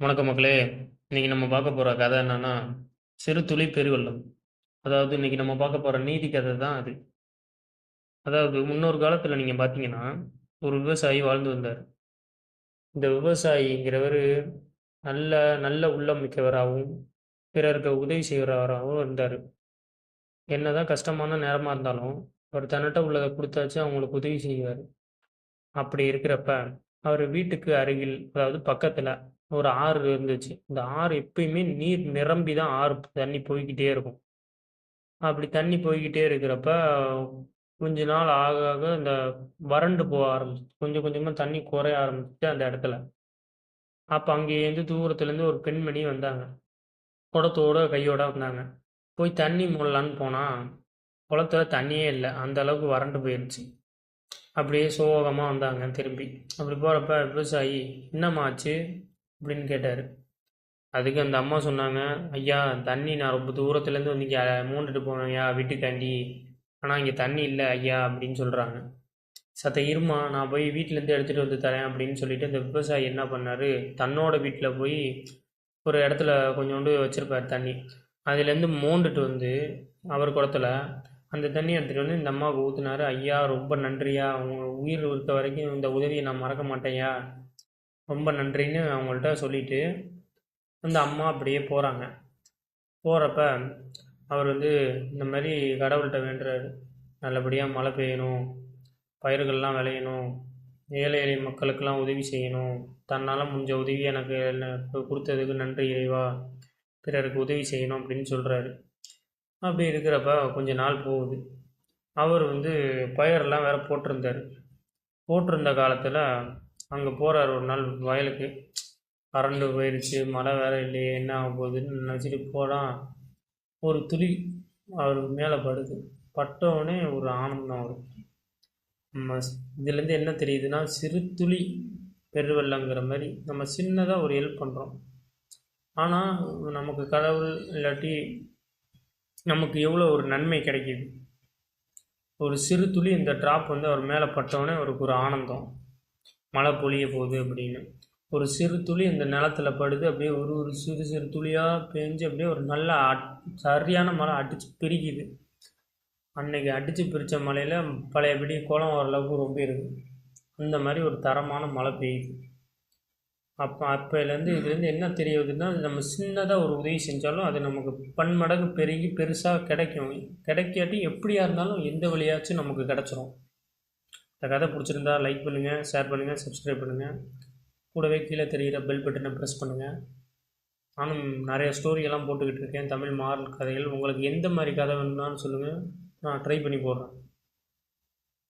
வணக்கம் மக்களே. இன்னைக்கு நம்ம பார்க்க போகிற கதை என்னன்னா சிறு துளி பெருவெள்ளம். அதாவது இன்னைக்கு நம்ம பார்க்க போகிற நீதி கதை தான் அது. அதாவது முன்னொரு காலத்தில் நீங்கள் பார்த்தீங்கன்னா ஒரு விவசாயி வாழ்ந்து வந்தார். இந்த விவசாயிங்கிறவர் நல்ல நல்ல உள்ளம் மிக்கவராகவும் பிறருக்கு உதவி செய்கிறவராகவும் இருந்தார். என்னதான் கஷ்டமான நேரமாக இருந்தாலும் அவர் தன்னிட்ட உள்ளதை கொடுத்தாச்சு அவங்களுக்கு உதவி செய்வார். அப்படி இருக்கிறப்ப அவர் வீட்டுக்கு அருகில் அதாவது பக்கத்தில் ஒரு ஆறு இருந்துச்சு. இந்த ஆறு எப்பயுமே நீர் நிரம்பி தான் ஆறு தண்ணி போய்கிட்டே இருக்கும். அப்படி தண்ணி போய்கிட்டே இருக்கிறப்ப கொஞ்ச நாள் ஆக ஆக இந்த வறண்டு போக ஆரம்பிச்சு கொஞ்சம் கொஞ்சமாக தண்ணி குறைய ஆரம்பிச்சுட்டு அந்த இடத்துல. அப்போ அங்கேருந்து தூரத்துலேருந்து ஒரு பெண்மணி வந்தாங்க. குடத்தோட கையோட வந்தாங்க. போய் தண்ணி மூடலான்னு போனால் குளத்துல தண்ணியே இல்லை. அந்த அளவுக்கு வறண்டு போயிடுச்சு அப்படியே சோகமாக வந்தாங்க திரும்பி. அப்படி போகிறப்ப விவசாயி என்னம்மாச்சு அப்படின்னு கேட்டார். அதுக்கு அந்த அம்மா சொன்னாங்க ஐயா தண்ணி நான் ரொம்ப தூரத்துலேருந்து வந்து இங்கே மூண்டுட்டு போனேன் ஐயா வீட்டுக்காண்டி. ஆனால் இங்கே தண்ணி இல்லை ஐயா அப்படின்னு சொல்கிறாங்க சத்த இருமா நான் போய் வீட்டிலேருந்து எடுத்துகிட்டு வந்து தரேன் அப்படின்னு சொல்லிட்டு இந்த விவசாயி என்ன பண்ணார் தன்னோட வீட்டில் போய் ஒரு இடத்துல கொஞ்சோண்டு வச்சுருப்பார் தண்ணி. அதுலேருந்து மோண்டுட்டு வந்து அவர் குடத்தில் அந்த தண்ணி எடுத்துகிட்டு வந்து இந்த அம்மாவுக்கு ஊற்றுனாரு ஐயா ரொம்ப நன்றியா உங்க உயிர் இருக்க வரைக்கும் இந்த உதவியை நான் மறக்க மாட்டேயா ரொம்ப நன்றின்னு அவங்கள்ட்ட சொல்லிட்டு அந்த அம்மா அப்படியே போகிறாங்க போகிறப்ப அவர் வந்து இந்த மாதிரி கடவுள்கிட்ட வேண்டுறாரு. நல்லபடியாக மழை பெய்யணும் பயிர்கள்லாம் விளையணும் ஏழை எளிய மக்களுக்கெல்லாம் உதவி செய்யணும். தன்னால் முடிஞ்ச உதவி எனக்கு எனக்கு கொடுத்ததுக்கு நன்றி இறைவா. பிறருக்கு உதவி செய்யணும் அப்படின்னு சொல்கிறாரு அப்படி இருக்கிறப்ப கொஞ்ச நாள் போகுது. அவர் வந்து பயிரெல்லாம் வேற போட்டிருந்தார். போட்டிருந்த காலத்தில் அங்கே போகிறார் ஒரு நாள் வயலுக்கு. கரண்டு போயிடுச்சு மழை வேற இல்லையே என்ன ஆக போகுதுன்னு நினச்சிட்டு போனால் ஒரு துளி அவர் மேலே படுது. பட்டவுடனே ஒரு ஆனந்தம் வரும் நம்ம இதுலேருந்து என்ன தெரியுதுன்னா சிறு துளி பெருவெள்ளங்கிற மாதிரி நம்ம சின்னதாக ஒரு ஹெல்ப் பண்ணுறோம் ஆனால் நமக்கு கடவுள் இல்லாட்டி நமக்கு எவ்வளோ ஒரு நன்மை கிடைக்கிது. ஒரு சிறு துளி இந்த ட்ராப் வந்து அவர் மேலே பட்டவுடனே அவருக்கு ஒரு ஆனந்தம். மழை பொழிய போகுது அப்படின்னு. ஒரு சிறு துளி இந்த நிலத்துல படுது அப்படியே ஒரு ஒரு சிறு சிறு துளியாக பெஞ்சு அப்படியே ஒரு நல்ல அட் சரியான மழை அடித்து பிரிக்குது. அன்னைக்கு அடித்து பிரித்த மழையில் பழையபடி குளம் ஓரளவுக்கு ரொம்ப இருக்குது அந்த மாதிரி ஒரு தரமான மழை பெய்யுது. அப்போ அப்போலேருந்து இதுலேருந்து என்ன தெரியுதுன்னா நம்ம சின்னதாக ஒரு உதவி செஞ்சாலும் அது நமக்கு பன்மடங்கு பெருகி பெருசாக கிடைக்கும். கிடைக்காட்டி எப்படியா இருந்தாலும் எந்த வழியாச்சும் நமக்கு கிடச்சிரும். இந்த கதை பிடிச்சிருந்தா லைக் பண்ணுங்கள் ஷேர் பண்ணுங்கள் சப்ஸ்கிரைப் பண்ணுங்கள் கூடவே கீழே தெரிகிற பெல் பட்டனை ப்ரெஸ் பண்ணுங்கள் நானும் நிறைய ஸ்டோரியெல்லாம் போட்டுக்கிட்டு இருக்கேன். தமிழ் மாறல் கதைகள். உங்களுக்கு எந்த மாதிரி கதை வேணும்னாலும் சொல்லுங்கள் நான் ட்ரை பண்ணி போடுறேன்.